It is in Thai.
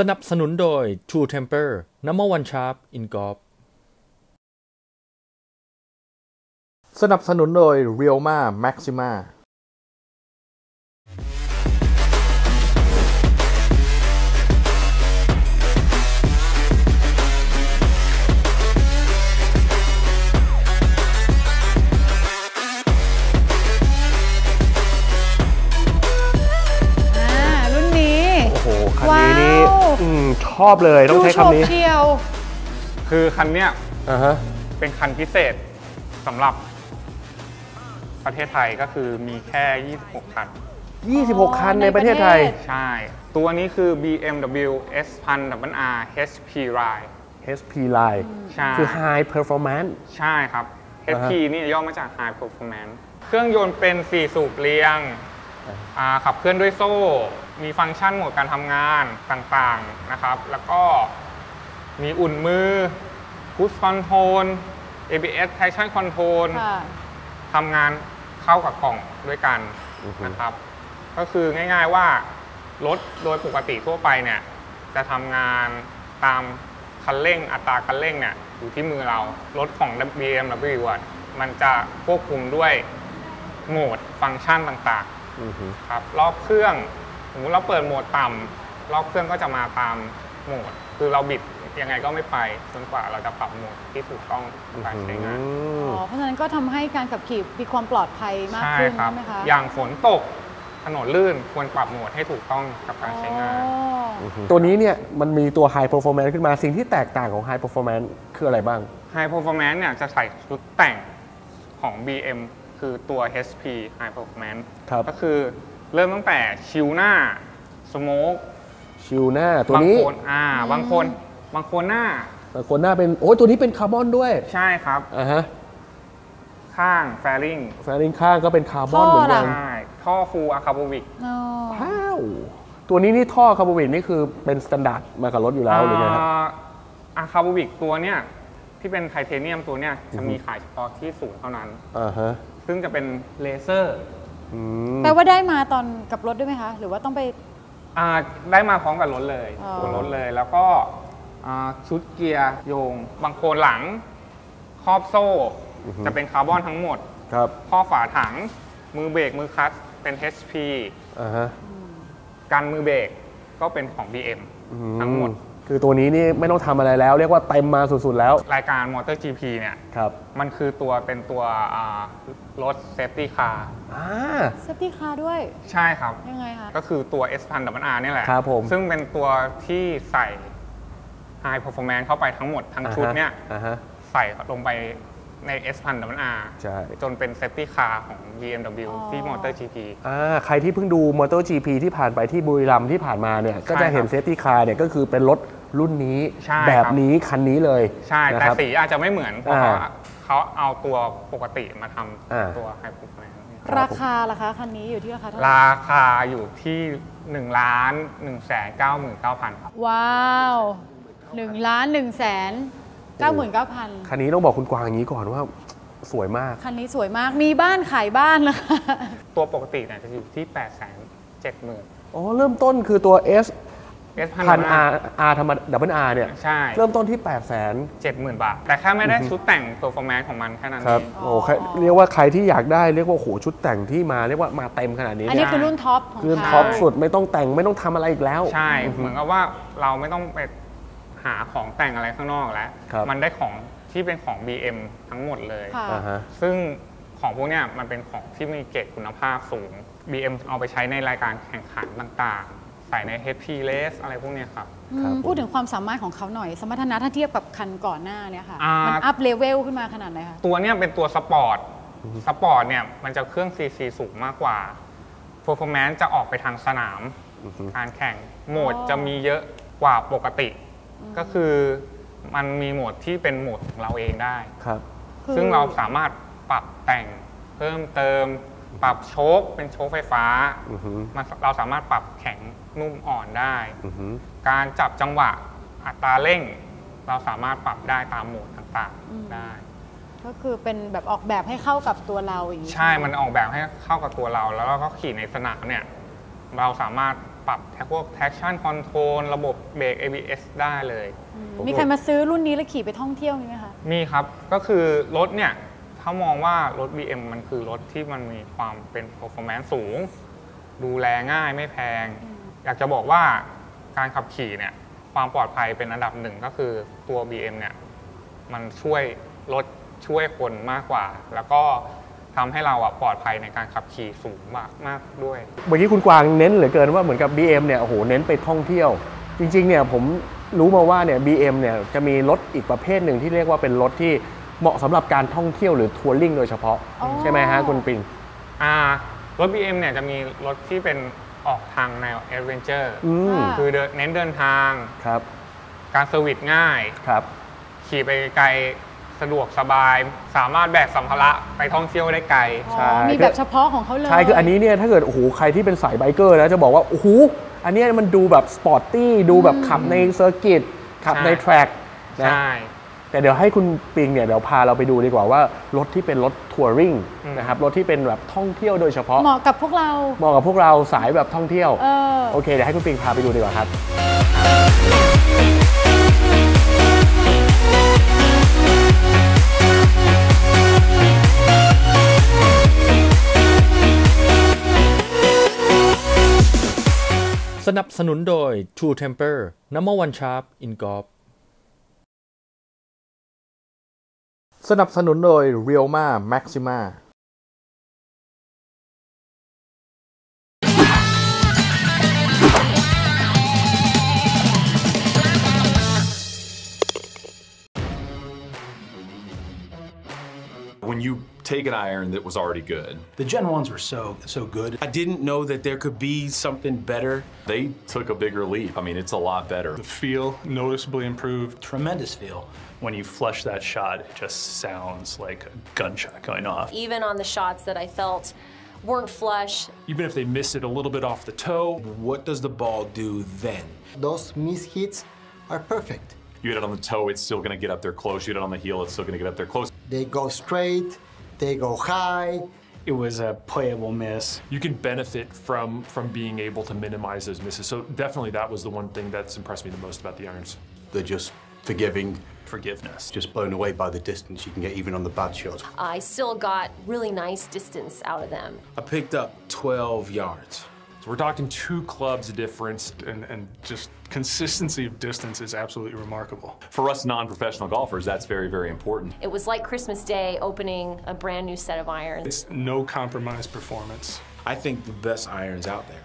สนับสนุนโดย True Temper Number One Sharp in Golf สนับสนุนโดย Realma Maxima อืมชอบเลยต้องใช้ดูโฉบคำนี้เชียว คือคันเนี้ยอ่าฮะ เป็นคันพิเศษสำหรับประเทศไทยก็คือมีแค่ 26 คัน 26 คันในประเทศไทย ใช่ ตัวนี้คือ BMW S 1000 R HP Ride HP Line ใช่ คือ High Performance ใช่ครับ อ่าฮะ HP นี่ย่อมาจาก High Performance เครื่องยนต์เป็น 4 สูบเรียงอ่า ขับเคลื่อนด้วยโซ่ มีฟังก์ชันโหมดการทำงานต่างๆนะครับ แล้วก็มีอุ่นมือ Cruise Control ABS Traction Control ค่ะทำงานเข้ากับกล่องด้วยกันอือฮึนะครับ ก็คือง่ายๆว่ารถโดยปกติทั่วไปเนี่ยจะทำงานตามคันเร่งอัตราคันเร่งเนี่ยอยู่ที่มือเรา รถของ BMW อะมันจะควบคุมด้วยโหมดฟังก์ชันต่างอือฮึๆ ครับรอบเครื่องสมมติเราเปิดโหมดต่ำรอบเครื่องก็จะมาตามโหมด คือเราบิดยังไงก็ไม่ไปจนกว่าเราจะปรับโหมดที่ถูกต้องในการใช้งานอืมอ๋อเพราะฉะนั้นก็ทำให้การขับขี่มีความปลอดภัยมากใช่ขึ้นครับใช่ไหมคะอย่างฝนตกถนนลื่นควรปรับโหมดให้ถูกต้องกับการใช้งานอ๋อตัวนี้เนี่ยมันมีตัว High Performance ขึ้นมาสิ่งที่แตกต่างของ High Performance คืออะไรบ้าง High Performance เนี่ยจะใส่ชุดแต่งของ BM คือตัว HP High Performance ครับก็คือเริ่มตั้งแต่ชิวหน้าสโมกชิลหน้าตัวบางนี้คนอ่าบางคนบางคนหน้า แต่คนหน้าเป็น โอ้ยตัวนี้เป็นคาร์บอนด้วยใช่ครับ อ่าฮะข้างแฟริงแฟริงข้างก็เป็นคาร์บอนเหมือนกันใช่ท่อฟูอะคาโบวิก อ๋อว้าวตัวนี้นี่ท่อคาร์บอนนี่คือเป็นสแตนดาร์ดมากับรถอยู่แล้วหรือไงครับอะคาโบวิกตัวเนี่ย ที่เป็นไทเทเนียมตัวเนี่ยจะมีขายเฉพาะที่ศูนย์เท่านั้น อ่าฮะซึ่งจะเป็นเลเซอร์อืมแปลว่าได้มาตอนกับรถด้วยไหมคะ หรือว่าต้องไป อ่าได้มาพร้อมกับรถเลยอ๋อ ตัวรถเลยแล้วก็อ่าชุดเกียร์โยงบางโคนหลังครอบโซ่ จะเป็นคาร์บอนทั้งหมด ครับข้อฝาถัง มือเบรกมือคลัตช์เป็น HP อ่าฮะกันมือเบรกก็เป็นของ BM อืทั้งหมด คือตัวนี้นี่ไม่ต้องทำอะไรแล้ว เรียกว่าเต็มมาสุดๆแล้วรายการ Motor GP เนี่ย ครับ มันคือตัวเป็นตัวอ่ารถเซฟตี้คาร์อ่า เซฟตี้คาร์ด้วย ใช่ครับ ยังไงคะ ก็คือตัว S 1 0 0 R เนี่ยแหละ ครับผมซึ่งเป็นตัวที่ใส่ High Performance เข้าไปทั้งหมดทั้งชุดเนี่ย อ่าฮะ ใส่ลงไปใน S 1 0 0 R ใช่ จนเป็น Safety Car ของ BMW อ๋อ ที่ Motor GP อ่าใครที่เพิ่งดู MotoGP ที่ผ่านไปที่บุรีรัมย์ที่ผ่านมาเนี่ย ก็จะเห็นครับ เซฟตี้คาร์เนี่ยก็คือเป็นรถ รุ่นนี้ใช่แบบครับนี้คันนี้เลยใช่ นะแต่ครับ สีอาจจะไม่เหมือนเพราะเขาอ่าเขาเอาตัวปกติมาทอ่าำตัว High Performance เนี่ยราคาล่ะคะคันนี้อยู่ที่ราคาเท่าไหร่ราคาอยู่ที่1ล้าน1แสน99,000ครับ ว้าวหนึ่งล้านหนึ่งแสนเก้าหมื่นเก้าพันคันนี้ต้องบอกคุณกวางอย่างนี้ก่อนว่าสวยมาก คันนี้สวยมากมีบ้านขายบ้านนะคะตัวปกติเนี่ยจะอยู่ที่8 7 0 0 0 0อ๋อ เริ่มต้นคือตัว S S พัน R R ธรรมดา double R เนี่ย ใช่เริ่มต้นที่ 8 0 0 0 0 0เจ็ดหมื่นบาท แต่แค่ไม่ได้ชุดแต่ง performance ของมันแค่นั้นครับ เองโอ้แค่เรียกว่าใครที่อยากได้เรียกว่าโอ้โหชุดแต่งที่มาเรียกว่ามาเต็มขนาดนี้อันเนี่นี้ยคือรุ่นท็อปของคือเขาท็อปสุดไม่ต้องแต่งไม่ต้องทำอะไรอีกแล้ว ใช่ เหมือนกับว่าเราไม่ต้องไปหาของแต่งอะไรข้างนอกแล้ว ครับ มันได้ของที่เป็นของ BM ทั้งหมดเลย ค่ะ อ่าฮะ ซึ่งของพวกเนี้ยมันเป็นของที่มีเกรดคุณภาพสูง BM เอาไปใช้ในรายการแข่งขันต่างๆ ใส่ใน HP Race อะไรพวกเนี้ยครับอืมครับผมพูดถึงความสามารถของเขาหน่อย สมรรถนะถ้าเทียบกับคันก่อนหน้าเนี่ยค่ะ อ่ามั มันอัพเลเวลขึ้นมาขนาดไหนคะ ตัวเนี้ยเป็นตัวสปอร์ต สปอร์ตเนี่ยมันจะเครื่อง CC สูงมากกว่า Performance จะออกไปทางสนามการแข่งโหมดจะมีเยอะกว่าปกติ ก็คือมันมีโหมดที่เป็นโหมดของเราเองได้ ครับคือซึ่งเราสามารถปรับแต่งเพิ่มเติม ปรับโชคเป็นโชคไฟฟ้าอือฮึมันเราสามารถปรับแข็งนุ่มอ่อนได้ อือฮึการจับจังหวะอัตราเร่ง เราสามารถปรับได้ตามโหมดต่างๆได้ ก็คือเป็นแบบออกแบบให้เข้ากับตัวเราอย่างนี้ใช่ มันออกแบบให้เข้ากับตัวเรา แล้วเราก็ขี่ในสนามเนี่ย เราสามารถปปรับพวก traction control ระบบเบรก ABS ได้เลยมีใครมาซื้อรุ่นนี้แล้วขี่ไปท่องเที่ยวมีไหมคะ มีครับ ก็คือรถเนี่ย ถ้ามองว่ารถ BM มันคือรถที่มันมีความเป็น performance สูง ดูแลง่ายไม่แพง อยากจะบอกว่าการขับขี่เนี่ยความปลอดภัยเป็นอันดับหนึ่งก็คือตัว BM เนี่ยมันช่วยรถช่วยคนมากกว่า แล้วก็ทำให้เราอะปลอดภัยในการขับขี่สูงมากมากด้วย เมื่อกี้คุณกวางเน้นเหลือเกินว่าเหมือนกับ BM เนี่ยโอ้โหเน้นไปท่องเที่ยว จริงๆเนี่ยผมรู้มาว่าเนี่ย BM เนี่ยจะมีรถอีกประเภทหนึ่งที่เรียกว่าเป็นรถที่ เหมาะสำหรับการท่องเที่ยวหรือทัวริงโดยเฉพาะ อ๋อ ใช่ไหมฮะคุณปิงอ่ารถ BM เนี่ยจะมีรถที่เป็นออกทางแนว Adventure อืม ค่ะ คือเดินเน้นเดินทาง ครับการเซอร์วิสง่าย ครับ ขี่ไปไกลสะดวกสบาย สามารถแบกสัมภาระไปท่องเที่ยวได้ไกลอ๋อใช่มีแบบเฉพาะของเขาเลย ใช่คืออันนี้เนี่ยถ้าเกิดโอ้โหใครที่เป็นสายไบเกอร์นะจะบอกว่าโอ้โหอันเนี้ยมันดูแบบสปอร์ตตี้ดูแบบขับในเซอร์กิตขับในใช่ แทร็กนะ ใช่ แต่เดี๋ยวให้คุณปิงเนี่ยเดี๋ยวพาเราไปดูดีกว่าว่ารถที่เป็นรถทัวริงอืมนะครับรถที่เป็นแบบท่องเที่ยวโดยเฉพาะเหมาะกับพวกเราเหมาะกับพวกเราสายแบบท่องเที่ยวเออโอเคเดี๋ยวให้คุณปิงพาไปดูดีกว่าครับสนับสนุนโดย True Temper Number One Sharp in Golf สนับสนุนโดย Realma Maxima when you take an iron that was already good, The Gen 1s were so so good. I didn't know that there could be something better. they took a bigger leap. I mean, it's a lot better. The feel noticeably improved. Tremendous feel. when you flush that shot, it just sounds like a gunshot going off. even on the shots that I felt weren't flush. Even if they miss it a little bit off the toe, What does the ball do then? Those miss hits are perfect. You hit it on the toe, it's still going to get up there close. You hit it on the heel, it's still going to get up there close. They go straight, they go high. It was a playable miss. you can benefit from from being able to minimize those misses. So definitely that was the one thing that's impressed me the most about the irons. They're just forgiving, Forgiveness. just blown away by the distance you can get even on the bad shots. I still got really nice distance out of them. I picked up 12 yards. So we're talking two clubs difference. And, and just consistency of distance is absolutely remarkable. For us non professional golfers, that's very, very important. It was like Christmas Day opening a brand new set of irons. It's no compromise performance. I think the best irons out there.